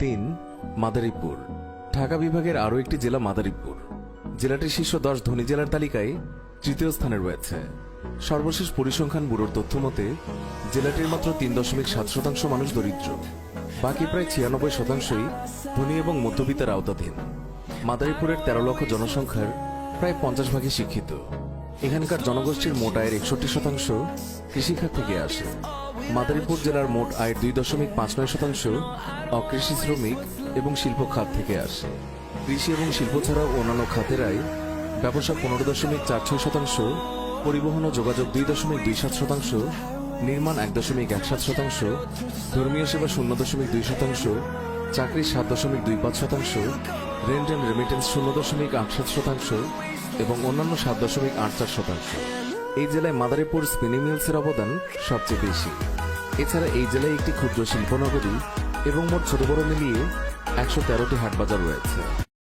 তিন, মাদারীপুর। ঢাকা বিভাগের আরও একটি জেলা মাদারীপুর। জেলাটির শীর্ষ দশ ধনী জেলার তালিকায় তৃতীয় স্থানে রয়েছে। সর্বশেষ পরিসংখ্যান ব্যুরোর তথ্য মতে, জেলাটির মাত্র তিন দশমিক সাত শতাংশ মানুষ দরিদ্র। বাকি প্রায় ছিয়ানব্বই শতাংশই ধনী এবং মধ্যবিত্তের আওতাধীন। মাদারীপুরের তেরো লক্ষ জনসংখ্যার প্রায় পঞ্চাশ ভাগই শিক্ষিত। এখানকার জনগোষ্ঠীর মোট আয়ের একষট্টি শতাংশ কৃষিখাত থেকে আসে। মাদারীপুর জেলার মোট আয়ের দুই দশমিক পাঁচ নয় শতাংশ অকৃষি শ্রমিক এবং শিল্প খাত থেকে আসে। কৃষি এবং শিল্প ছাড়াও অন্যান্য খাতের আয় ব্যবসা পনেরো দশমিক চার ছয় শতাংশ, পরিবহন ও যোগাযোগ দুই দশমিক দুই সাত শতাংশ, নির্মাণ এক দশমিক এক সাত শতাংশ, ধর্মীয় সেবা শূন্য দশমিক দুই শতাংশ, চাকরি সাত দশমিক দুই পাঁচ শতাংশ রেন্ট অ্যান্ড রেমিটেন্স শূন্য দশমিক আট সাত শতাংশ এবং অন্যান্য সাত দশমিক আট চার শতাংশ। এই জেলায় মাদারীপুর স্পিনিং মিলসের অবদান সবচেয়ে বেশি। এছাড়া এই জেলায় একটি ক্ষুদ্র শিল্পনগরী এবং মোট ছোট বড় মিলিয়ে একশো তেরোটি হাটবাজার রয়েছে।